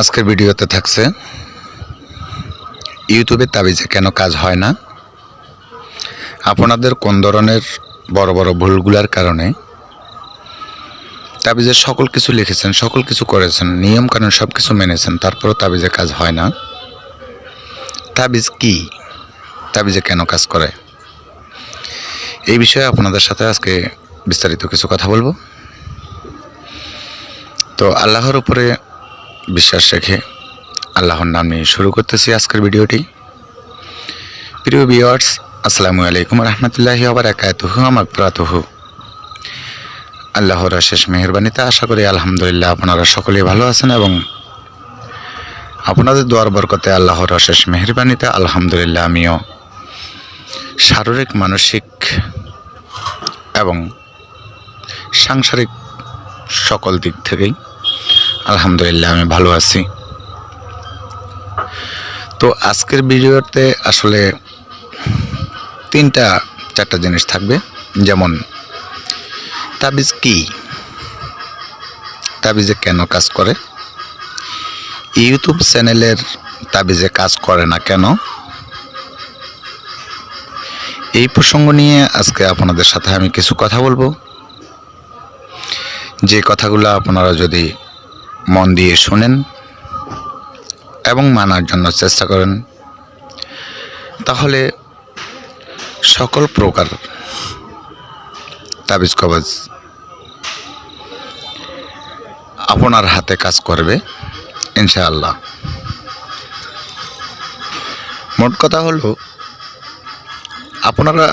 আজকের ভিডিওতে থাকছে, ইউটিউবে তাবিজে কেন কাজ হয় না? আপনাদের কোন ধরনের বড় বড় ভুলগুলার কারণে তাবিজে সকল কিছু লিখেছেন, সকল কিছু করেছেন নিয়ম কানুন সব কিছু মেনেছেন, তারপরও তাবিজে কাজ হয় না? তাবিজ কি? তাবিজে কেন কাজ করে? এই বিষয়ে আপনাদের সাথে আজকে বিস্তারিত কিছু কথা বলব। তো আল্লাহর উপরে বিশ্বাস রেখে আল্লাহর নাম নিয়ে শুরু করতেছি আজকের ভিডিওটি। প্রিয় ভিওয়ার্স আসসালামু আলাইকুম রহমতুল্লাহি আমার প্রাতহু আল্লাহর শেষ মেহরবানিতে আশা করি আলহামদুলিল্লাহ আপনারা সকলেই ভালো আছেন এবং আপনাদের দোয়ার বরকতে আল্লাহর শেষ মেহরবানিতে আলহামদুলিল্লাহ আমিও শারীরিক, মানসিক এবং সাংসারিক সকল দিক থেকেই আলহামদুলিল্লাহ, আমি ভালো আছি। তো আজকের ভিডিওতে আসলে তিনটা, চারটা জিনিস থাকবে। যেমন, তাবিজ কি? তাবিজে কেন কাজ করে? ইউটিউব চ্যানেলের তাবিজে কাজ করে না কেন? এই প্রসঙ্গ নিয়ে আজকে আপনাদের সাথে আমি কিছু কথা বলব। যে কথাগুলো আপনারা যদি মন দিয়ে শুনেন এবং মানার জন্য চেষ্টা করেন। তাহলে সকল প্রকার তাবিজ কবজ আপনার হাতে কাজ করবে, ইনশাআল্লাহ। মোট কথা হলো, আপনারা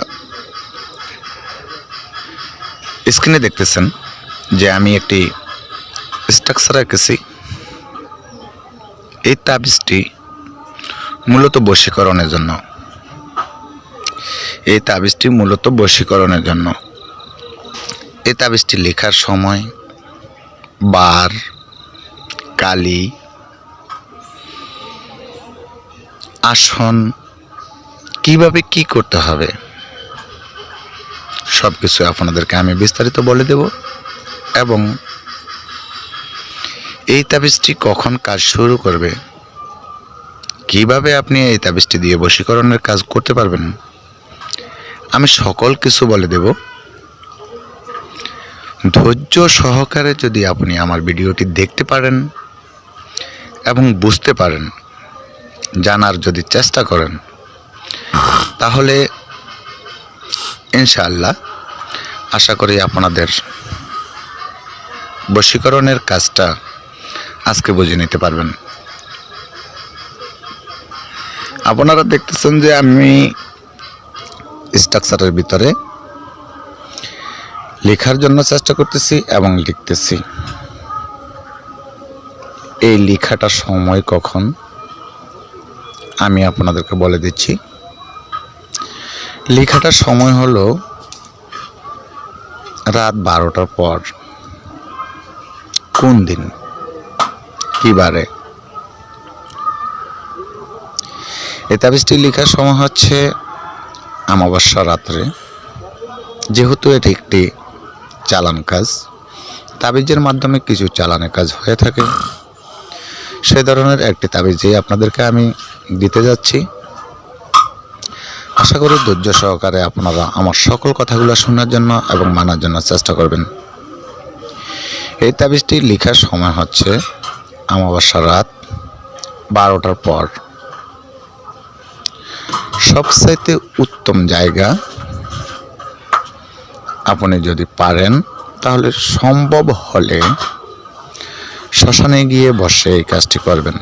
স্ক্রিনে দেখতেছেন যে আমি একটি স্ট্রাকচার এঁকেছি এই তাবিজটি মূলত বশীকরণের জন্য। এই তাবিজটি মূলত বশীকরণের জন্য। এই তাবিজটি লেখার সময় বার, কালি, আসন, কীভাবে কি করতে হবে সব কিছু আপনাদেরকে আমি বিস্তারিত বলে দেব এবং এই তাবিজটি কখন কাজ শুরু করবে? কীভাবে আপনি এই তাবিজটি দিয়ে বশীকরণের কাজ করতে পারবেন? আমি সকল কিছু বলে দেব। ধৈর্য সহকারে যদি আপনি আমার ভিডিওটি দেখতে পারেন এবং বুঝতে পারেন, জানার যদি চেষ্টা করেন, তাহলে ইনশাআল্লাহ আশা করি আপনাদের বশীকরণের কাজটা আজকে বুঝে নিতে পারবেন। আপনারা দেখতেছেন যে আমি স্ট্রাকচারের ভিতরে লেখার জন্য চেষ্টা করতেছি এবং লিখতেছি। এই লেখাটার সময় কখন? আমি আপনাদেরকে বলে দিচ্ছি। লেখাটার সময় হলো রাত বারোটার পর। কোন দিন? কি বারে? এই তাবিজটি লেখার সময় হচ্ছে আমাবস্যা রাত্রে। যেহেতু এটি একটি চালান কাজ, তাবিজের মাধ্যমে কিছু চালানের কাজ হয়ে থাকে। সে ধরনের একটি তাবিজই আপনাদেরকে আমি দিতে যাচ্ছি। আশা করি ধৈর্য সহকারে আপনারা আমার সকল কথাগুলো শোনার জন্য এবং মানার জন্য চেষ্টা করবেন। এই তাবিজটি লেখার সময় হচ্ছে আমাবস্যা রাত বারোটার পর। সবচাইতে উত্তম জায়গা আপনি যদি পারেন, তাহলে সম্ভব হলে শ্মশানে গিয়ে বসে এই কাজটি করবেন।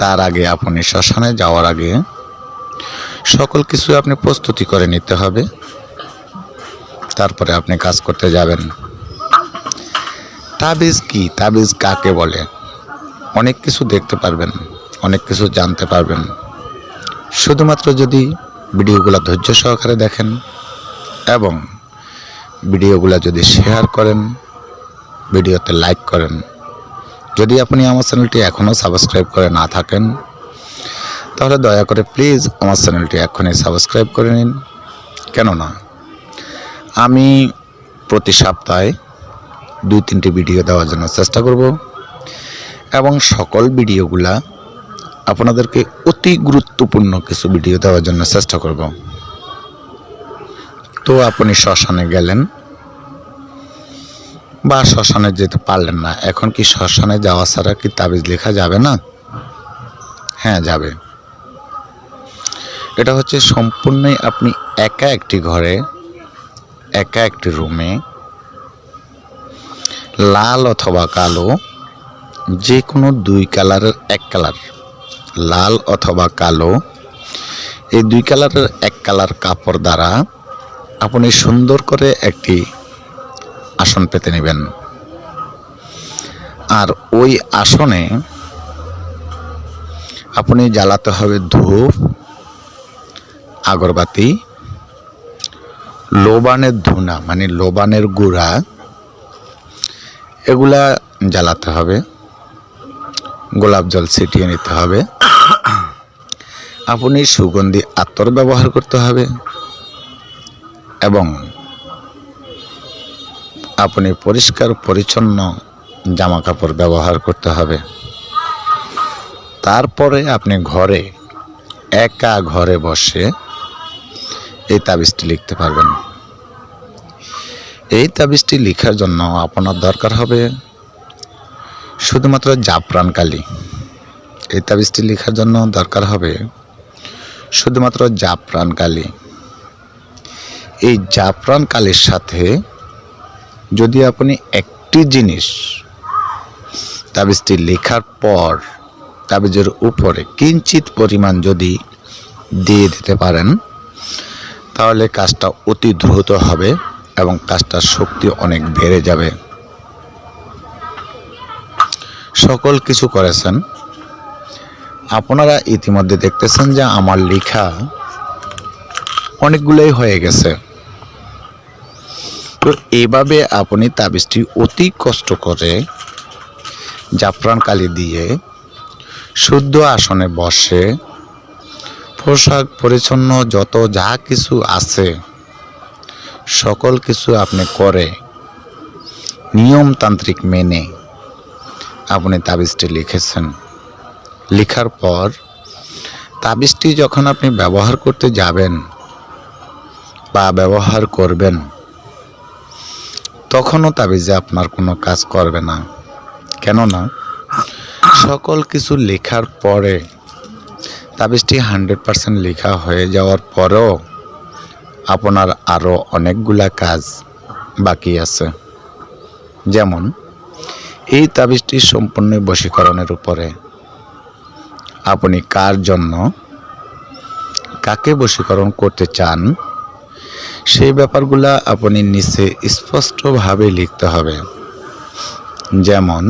তার আগে আপনি শ্মশানে যাওয়ার আগে সকল কিছু আপনি প্রস্তুতি করে নিতে হবে। তারপরে আপনি কাজ করতে যাবেন। তাবিজ কি? তাবিজ কাকে বলে? অনেক কিছু দেখতে পারবেন, অনেক কিছু জানতে পারবেন। শুধুমাত্র যদি ভিডিওগুলো ধৈর্য সহকারে দেখেন এবং ভিডিওগুলো যদি শেয়ার করেন, ভিডিওতে লাইক করেন। যদি আপনি আমার চ্যানেলটি এখনও সাবস্ক্রাইব করে না থাকেন, তাহলে দয়া করে প্লিজ আমার চ্যানেলটি এখনই সাবস্ক্রাইব করে নিন। কেননা, আমি প্রতি সপ্তাহে দুই তিনটি ভিডিও দেওয়ার জন্য চেষ্টা করব। এবং সকল ভিডিওগুলা আপনাদেরকে অতি গুরুত্বপূর্ণ কিছু ভিডিও দেওয়ার জন্য চেষ্টা করব। তো আপনি শ্মশানে গেলেন বা শ্মশানে যেতে পারলেন না, এখন কি শ্মশানে যাওয়া ছাড়া কি তাবিজ লেখা যাবে না? হ্যাঁ যাবে। এটা হচ্ছে সম্পূর্ণই আপনি একা একটি ঘরে, একা একটি রুমে লাল অথবা কালো যে কোনো দুই কালারের এক কালার, লাল অথবা কালো, এই দুই কালারের এক কালার কাপড় দ্বারা আপনি সুন্দর করে একটি আসন পেতে নেবেন। আর ওই আসনে আপনি জ্বালাতে হবে ধূপ, আগরবাতি, লোবানের ধুনা মানে লোবানের গুঁড়া এগুলা জ্বালাতে হবে। গোলাপ জল ছিটিয়ে নিতে হবে। আপনি সুগন্ধি আতর ব্যবহার করতে হবে এবং আপনি পরিষ্কার, পরিচ্ছন্ন জামা কাপড় ব্যবহার করতে হবে। তারপরে আপনি ঘরে, একা ঘরে বসে এই তাবিজটি লিখতে পারবেন। এই তাবিজটি লেখার জন্য আপনার দরকার হবে শুধুমাত্র জাফরান কালি। এই তাবিজটি লেখার জন্য দরকার হবে শুধুমাত্র জাফরান কালি। এই জাফরান কালির সাথে যদি আপনি একটি জিনিস তাবিজটি লেখার পর তাবিজের উপরে কিঞ্চিত পরিমাণ যদি দিয়ে দিতে পারেন, তাহলে কাজটা অতি দ্রুত হবে। এবং কাজটার শক্তি অনেক বেড়ে যাবে। সকল কিছু করেছেন। আপনারা ইতিমধ্যে দেখতেছেন যে আমার লেখা অনেকগুলোই হয়ে গেছে। তো এভাবে আপনি তাবিজটি অতি কষ্ট করে জাফরান কালি দিয়ে শুদ্ধ আসনে বসে পোশাক পরিচ্ছন্ন যত যা কিছু আছে সকল কিছু আপনি করে নিয়মতান্ত্রিক মেনে আপনি তাবিজটি লিখেছেন। লেখার পর তাবিজটি যখন আপনি ব্যবহার করতে যাবেন বা ব্যবহার করবেন, তখনও তাবিজে আপনার কোনো কাজ করবে না। কেননা সকল কিছু লেখার পরে তাবিজটি হান্ড্রেড পারসেন্ট লেখা হয়ে যাওয়ার পরেও আপনার আরও অনেকগুলা কাজ বাকি আছে। যেমন, এই তাবিজটি সম্পূর্ণ বশীকরণের উপরে। আপনি কার জন্য কাকে বশীকরণ করতে চান, সেই ব্যাপারগুলা আপনি নিচে স্পষ্টভাবে লিখতে হবে। যেমন,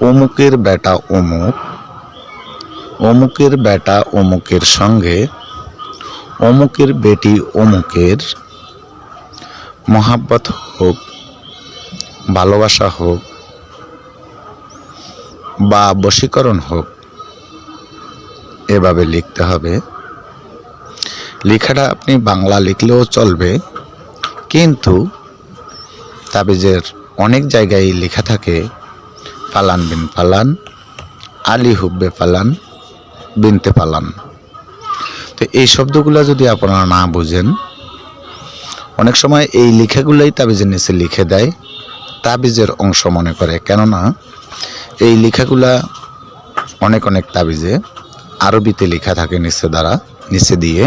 অমুকের বেটা অমুক, অমুকের বেটা অমুকের সঙ্গে অমুকের বেটি অমুকের। মহাব্বত হোক, ভালোবাসা হোক, বা বশীকরণ হোক, এভাবে লিখতে হবে। লেখাটা আপনি বাংলা লিখলেও চলবে, কিন্তু তাবিজের অনেক জায়গায় লেখা থাকে পালান বিন পালান আলী হুব্বে পালান বিনতে পালান তো এই শব্দগুলো যদি আপনারা না বুঝেন, অনেক সময় এই লেখাগুলোই তাবিজের নিচে লিখে দেয়, তাবিজের অংশ মনে করে। কেননা, এই লেখাগুলা অনেক অনেক তাবিজে আরবিতে লেখা থাকে নিচে দ্বারা, নিচে দিয়ে।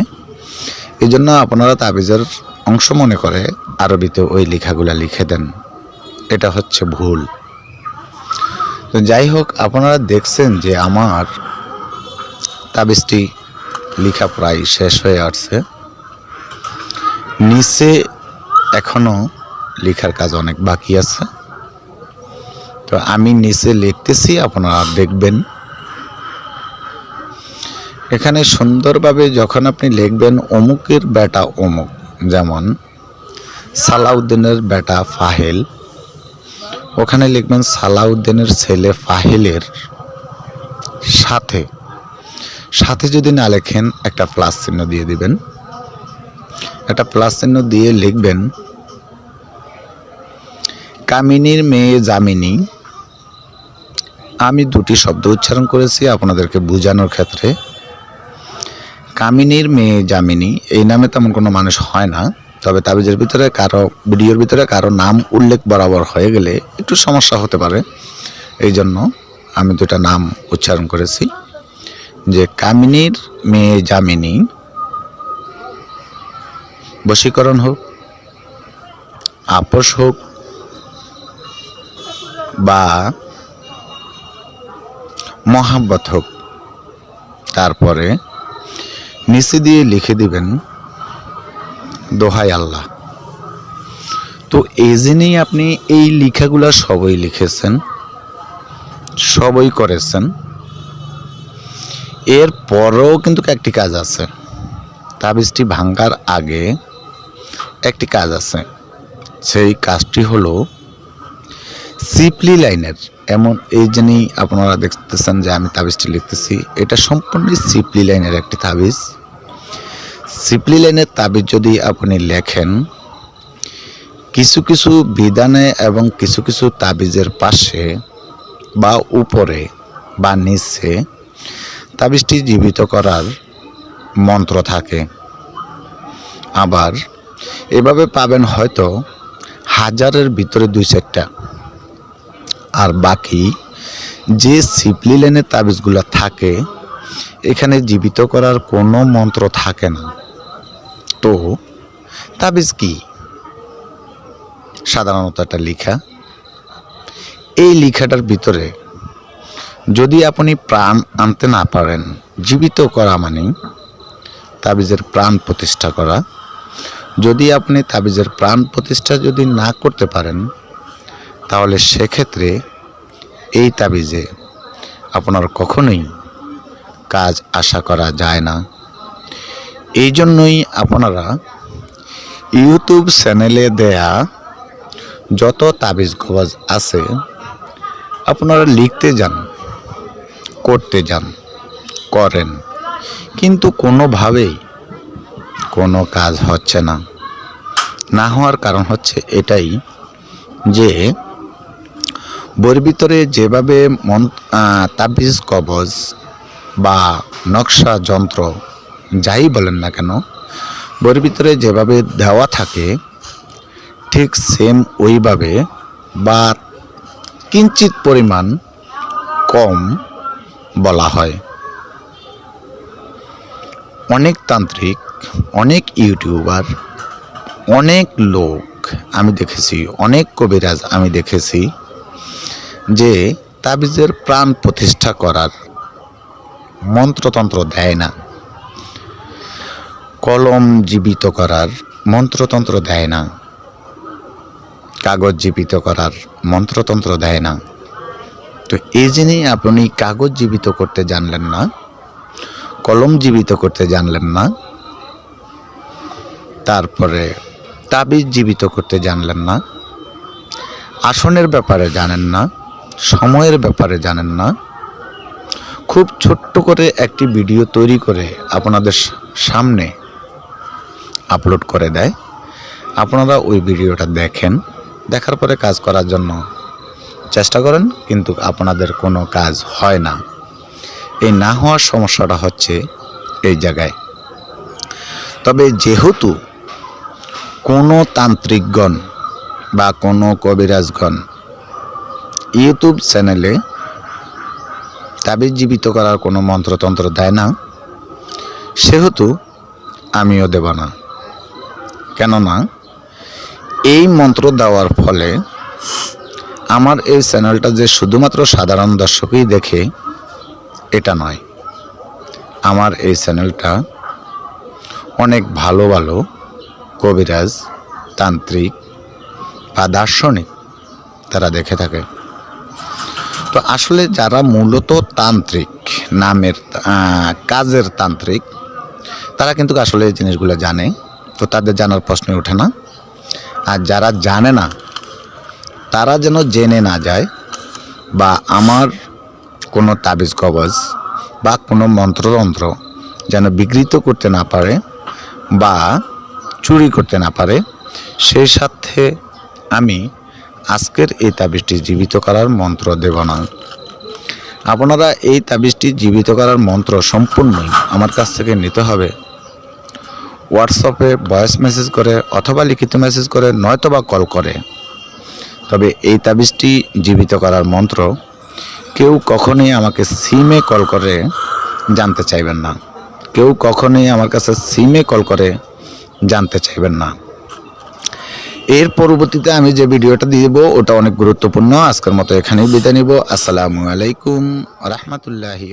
এই জন্য আপনারা তাবিজের অংশ মনে করে আরবিতে ওই লেখাগুলা লিখে দেন। এটা হচ্ছে ভুল। তো যাই হোক, আপনারা দেখছেন যে আমার তাবিজটি লেখা প্রায় শেষ হয়ে আসছে। নিচে এখনও লেখার কাজ অনেক বাকি আছে। তো আমি নিচে লিখতেছি, আপনারা দেখবেন। এখানে সুন্দরভাবে যখন আপনি লিখবেন, অমুকের বেটা অমুক, যেমন সালাউদ্দিনের বেটা ফাহেল। ওখানে লিখবেন, সালাউদ্দিনের ছেলে ফাহেলের সাথে সাথে যদি না লেখেন একটা প্লাস চিহ্ন দিয়ে দিবেন। একটা প্লাস চিহ্ন দিয়ে লিখবেন, কামিনীর মেয়ে জামিনী আমি দুটি শব্দ উচ্চারণ করেছি আপনাদেরকে বোঝানোর ক্ষেত্রে। কামিনীর মেয়ে জামিনী এই নামে তেমন কোনো মানুষ হয় না, তবে তাবিজের ভিতরে কারও, ভিডিওর ভিতরে কারও নাম উল্লেখ বরাবর হয়ে গেলে একটু সমস্যা হতে পারে। এই জন্য আমি দুটা নাম উচ্চারণ করেছি। যে কামিনীর মেয়ে জামিনী বশীকরণ হোক, আপোষ হোক, বা মহাব্বত হোক, তারপরে নিচে দিয়ে লিখে দিবেন, দোহাই আল্লাহ। তো এই জন্যেই আপনি এই লেখাগুলো সবই লিখেছেন, সবই করেছেন। এর পরেও কিন্তু একটি কাজ আছে। তাবিজটি ভাঙ্গার আগে একটি কাজ আছে। সেই কাজটি হলো সিপলি লাইনের এমন এই জন্যই আপনারা দেখতেছেন যে আমি তাবিজটি লিখতেছি, এটা সম্পূর্ণ সিপলি লাইনের একটি তাবিজ। সিপলি লাইনের তাবিজ যদি আপনি লেখেন, কিছু কিছু বিধানে এবং কিছু কিছু তাবিজের পাশে বা উপরে বা নিচে তাবিজটি জীবিত করার মন্ত্র থাকে। আবার এভাবে পাবেন হয়তো হাজারের ভিতরে দুই চারটা। আর বাকি যে সিপলি লাইনের তাবিজগুলো থাকে, এখানে জীবিত করার কোনো মন্ত্র থাকে না। তো তাবিজ কি? সাধারণত একটা লেখা। এই লেখাটার ভিতরে যদি আপনি প্রাণ আনতে না পারেন, জীবিত করা মানে তাবিজের প্রাণ প্রতিষ্ঠা করা। যদি আপনি তাবিজের প্রাণ প্রতিষ্ঠা যদি না করতে পারেন, তাহলে সেক্ষেত্রে এই তাবিজে আপনার কখনোই কাজ আশা করা যায় না। এই জন্যই আপনারা ইউটিউব চ্যানেলে দেয়া যত তাবিজ গবাজ আছে, আপনারা লিখতে যান। করতে যান, করেন। কিন্তু কোনোভাবেই কোনো কাজ হচ্ছে না। না হওয়ার কারণ হচ্ছে এটাই যে বইয়ের ভিতরে যেভাবে মন তাবিজ, কবজ বা নকশা, যন্ত্র যাই বলেন না কেন, বইয়ের ভিতরে যেভাবে দেওয়া থাকে, ঠিক সেম ওইভাবে বা কিঞ্চিত পরিমাণ কম বলা হয়। অনেক তান্ত্রিক, অনেক ইউটিউবার, অনেক লোক আমি দেখেছি, অনেক কবিরাজ আমি দেখেছি যে তাবিজের প্রাণ প্রতিষ্ঠা করার মন্ত্রতন্ত্র দেয় না। কলম জীবিত করার মন্ত্রতন্ত্র দেয় না। কাগজ জীবিত করার মন্ত্রতন্ত্র দেয় না। তো এই জন্যই আপনি কাগজ জীবিত করতে জানলেন না, কলম জীবিত করতে জানলেন না, তারপরে তাবিজ জীবিত করতে জানলেন না, আসনের ব্যাপারে জানেন না, সময়ের ব্যাপারে জানেন না, খুব ছোট্ট করে একটি ভিডিও তৈরি করে আপনাদের সামনে আপলোড করে দেয়। আপনারা ওই ভিডিওটা দেখেন, দেখার পরে কাজ করার জন্য চেষ্টা করেন, কিন্তু আপনাদের কোনো কাজ হয় না। এই না হওয়ার সমস্যাটা হচ্ছে এই জায়গায়। তবে যেহেতু কোনো তান্ত্রিকগণ বা কোনো কবিরাজগণ ইউটিউব চ্যানেলে তাবিজ জীবিত করার কোনো মন্ত্রতন্ত্র দেয় না, সেহেতু আমিও দেব না। কেননা, এই মন্ত্র দেওয়ার ফলে আমার এই চ্যানেলটা যে শুধুমাত্র সাধারণ দর্শকই দেখে, এটা নয়। আমার এই চ্যানেলটা অনেক ভালো ভালো কবিরাজ, তান্ত্রিক বা দার্শনিক তারা দেখে থাকে। তো আসলে যারা মূলত তান্ত্রিক, নামের কাজের তান্ত্রিক, তারা কিন্তু আসলে এই জিনিসগুলো জানে। তো তাদের জানার প্রশ্নই ওঠে না। আর যারা জানে না তারা যেন জেনে না যায় বা আমার কোনো তাবিজ কবজ বা কোনো মন্ত্রতন্ত্র যেন বিকৃত করতে না পারে বা চুরি করতে না পারে সেই সাথে আমি আজকের এই তাবিজটি জীবিত করার মন্ত্র দেব না। আপনারা এই তাবিজটি জীবিত করার মন্ত্র সম্পূর্ণই আমার কাছ থেকে নিতে হবে। হোয়াটসঅ্যাপে ভয়েস মেসেজ করে অথবা লিখিত মেসেজ করে নয়তোবা কল করে। তবে এই তাবিজটি জীবিত করার মন্ত্র কেউ কখনোই আমাকে সিমে কল করে জানতে চাইবেন না। কেউ কখনোই আমার কাছে সিমে কল করে জানতে চাইবেন না। এর পরবর্তীতে আমি যে ভিডিওটা দেবো, ওটা অনেক গুরুত্বপূর্ণ। আজকের মতো এখানেই বিদায় নিব। আসসালামু আলাইকুম রহমতুল্লাহি